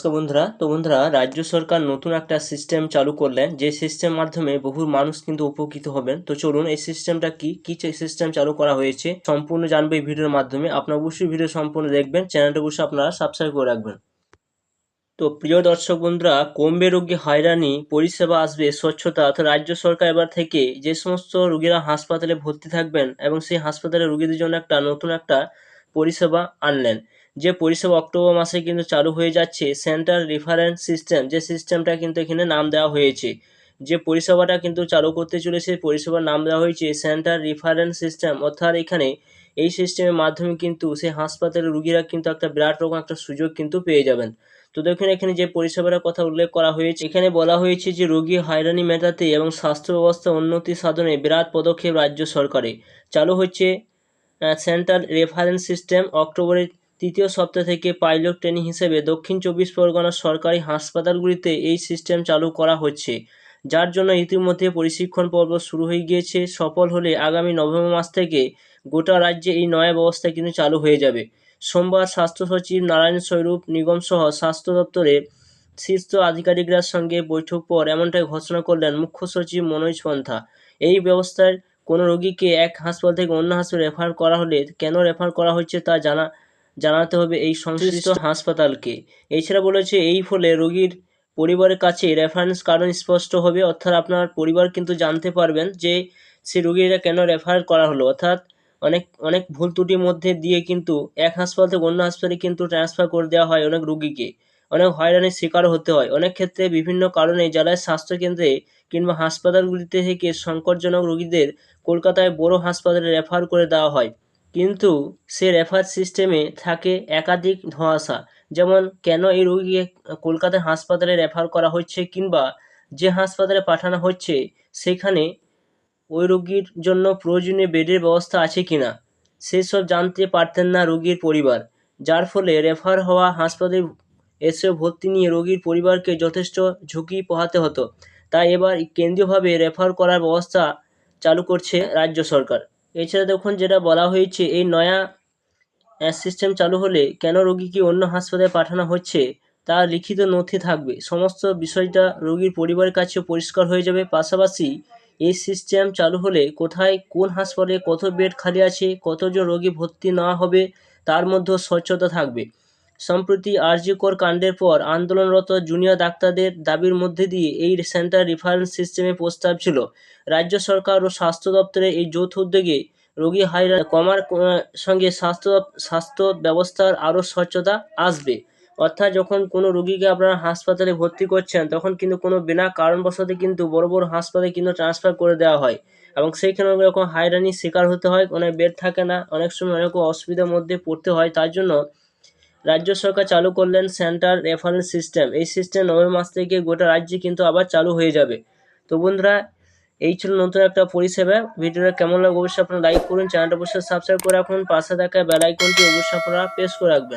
নমস্কার বন্ধুরা, তো বন্ধুরা, রাজ্য সরকার নতুন একটা সিস্টেম চালু করলেন, যে সিস্টেম মাধ্যমে বহু মানুষ কিন্তু উপকৃত হবেন। তো চলুন, এই সিস্টেমটা কি? কি সিস্টেম চালু করা হয়েছে? সম্পূর্ণ জানব এই ভিডিওর মাধ্যমে। আপনারা অবশ্যই ভিডিও সম্পূর্ণ দেখবেন চ্যানেলটা অবশ্যই আপনারা সাবস্ক্রাইব করে রাখবেন। তো প্রিয় দর্শক বন্ধুরা, কমবে রোগী হয়রানি, পরিষেবা আসবে স্বচ্ছতা, তো রাজ্য সরকার এবার থেকে যে সমস্ত রোগীরা হাসপাতালে ভর্তি থাকবেন এবং সেই হাসপাতালে রোগীদের জন্য একটা নতুন একটা পরিষেবা আনলেন। যে পরিষেবা অক্টোবর মাসে কিন্তু চালু হয়ে যাচ্ছে, সেন্ট্রাল রেফারেন্স সিস্টেম, যে সিস্টেমটা কিন্তু এখানে নাম দেওয়া হয়েছে। যে পরিষেবাটা কিন্তু চালু করতে চলেছে, পরিষেবার নাম দেওয়া হয়েছে সেন্ট্রাল রেফারেন্স সিস্টেম। অর্থাৎ এখানে এই সিস্টেমের মাধ্যমে কিন্তু সেই হাসপাতালের রুগীরা কিন্তু একটা বিরাট রকম একটা সুযোগ কিন্তু পেয়ে যাবেন। তো দেখুন, এখানে যে পরিষেবার কথা উল্লেখ করা হয়েছে, এখানে বলা হয়েছে যে রোগী হয়রানি মেটাতে এবং স্বাস্থ্য ব্যবস্থা উন্নতি সাধনে বিরাট পদক্ষেপ রাজ্য সরকারে চালু হচ্ছে সেন্ট্রাল রেফারেন্স সিস্টেম অক্টোবরের তৃতীয় সপ্তাহ থেকে পাইলট ট্রেনিং হিসেবে দক্ষিণ চব্বিশ পরগনার সরকারি হাসপাতালগুলিতে এই সিস্টেম চালু করা হচ্ছে। যার জন্য ইতিমধ্যে প্রশিক্ষণ পর্ব শুরু হয়ে গিয়েছে। সফল হলে আগামী নভেম্বর মাস থেকে গোটা রাজ্যে এই নয়া ব্যবস্থা কিন্তু চালু হয়ে যাবে। সোমবার স্বাস্থ্য সচিব নারায়ণ স্বরূপ নিগমসহ স্বাস্থ্য দপ্তরের শীর্ষ আধিকারিকদের সঙ্গে বৈঠক পর এমনটাই ঘোষণা করলেন মুখ্য সচিব মনোজ পন্থা। এই ব্যবস্থায় কোনো রোগীকে এক হাসপাতাল থেকে অন্য হাসপাতালে রেফার করা হলে কেন রেফার করা হচ্ছে তা জানা জানাতে হবে এই সংশ্লিষ্ট হাসপাতালকে। এছাড়া বলেছে এই ফলে রোগীর পরিবারের কাছে রেফারেন্স কারণ স্পষ্ট হবে। অর্থাৎ আপনার পরিবার কিন্তু জানতে পারবেন যে সে রোগীরা কেন রেফার করা হলো। অর্থাৎ অনেক অনেক ভুল ত্রুটির মধ্যে দিয়ে কিন্তু এক হাসপাতাল থেকে অন্য হাসপাতালে কিন্তু ট্রান্সফার করে দেওয়া হয় অনেক রুগীকে। অনেক হয়রানির শিকার হতে হয়। অনেক ক্ষেত্রে বিভিন্ন কারণে জেলায় স্বাস্থ্যকেন্দ্রে কিংবা হাসপাতালগুলিতে থেকে সংকটজনক রোগীদের কলকাতায় বড় হাসপাতালে রেফার করে দেওয়া হয়। কিন্তু সে রেফার সিস্টেমে থাকে একাধিক ধোঁয়াশা, যেমন, কেন এই রোগীকে কলকাতার হাসপাতালে রেফার করা হচ্ছে কিংবা যে হাসপাতালে পাঠানো হচ্ছে, সেখানে ওই রোগীর জন্য প্রয়োজনীয় বেডের ব্যবস্থা আছে কি না সেসব জানতে পারতেন না রোগীর পরিবার, যার ফলে রেফার হওয়া হাসপাতালে এসে ভর্তি নিয়ে রোগীর পরিবারকে যথেষ্ট ঝুঁকি পোহাতে হতো। তাই এবার কেন্দ্রীয়ভাবে রেফার করার ব্যবস্থা চালু করছে রাজ্য সরকার। এছাড়া দেখুন, যেটা বলা হয়েছে, এই নয়া সিস্টেম চালু হলে কেন রোগীকে অন্য হাসপাতালে পাঠানো হচ্ছে, তা লিখিত নথি থাকবে। সমস্ত বিষয়টা রোগীর পরিবারের কাছে পরিষ্কার হয়ে যাবে। পাশাপাশি এই সিস্টেম চালু হলে কোথায়, কোন হাসপাতালে কত বেড খালি আছে, কতজন রোগী ভর্তি না হবে, তার মধ্যেও স্বচ্ছতা থাকবে। সম্প্রতি আরজিকর কাণ্ডের পর আন্দোলনরত জুনিয়র ডাক্তারদের দাবির মধ্যে দিয়ে এই সেন্টার রেফারেন্স সিস্টেমে প্রস্তাব ছিল। রাজ্য সরকার ও স্বাস্থ্য দপ্তরের এই যৌথ উদ্যোগে রোগী হাইরান কমার সঙ্গে স্বাস্থ্য স্বাস্থ্য ব্যবস্থার আরও স্বচ্ছতা আসবে। অর্থাৎ যখন কোনো রোগীকে আপনারা হাসপাতালে ভর্তি করছেন, তখন কিন্তু কোনো বিনা কারণবশত কিন্তু বড় বড় হাসপাতালে কিন্তু ট্রান্সফার করে দেওয়া হয় এবং সেইখানে রকম হাইরানির শিকার হতে হয়, অনেক বেড থাকে না, অনেক সময় অনেক অসুবিধার মধ্যে পড়তে হয়। তার জন্য রাজ্য সরকার চালু করলেন সেন্টার রেফারেন্স সিস্টেম। এই সিস্টেম নভেম্বর মাস থেকে গোটা রাজ্যে কিন্তু আবার চালু হয়ে যাবে। তো বন্ধুরা, এই ছিল নতুন একটা পরিষেবা। ভিডিওটা কেমন লাগবে অবশ্যই আপনারা লাইক করুন, চ্যানেলটা অবশ্যই সাবস্ক্রাইব করে রাখুন। পাশে থাকা বেল আইকনটি অবশ্যই আপনারা প্রেস করে রাখবেন।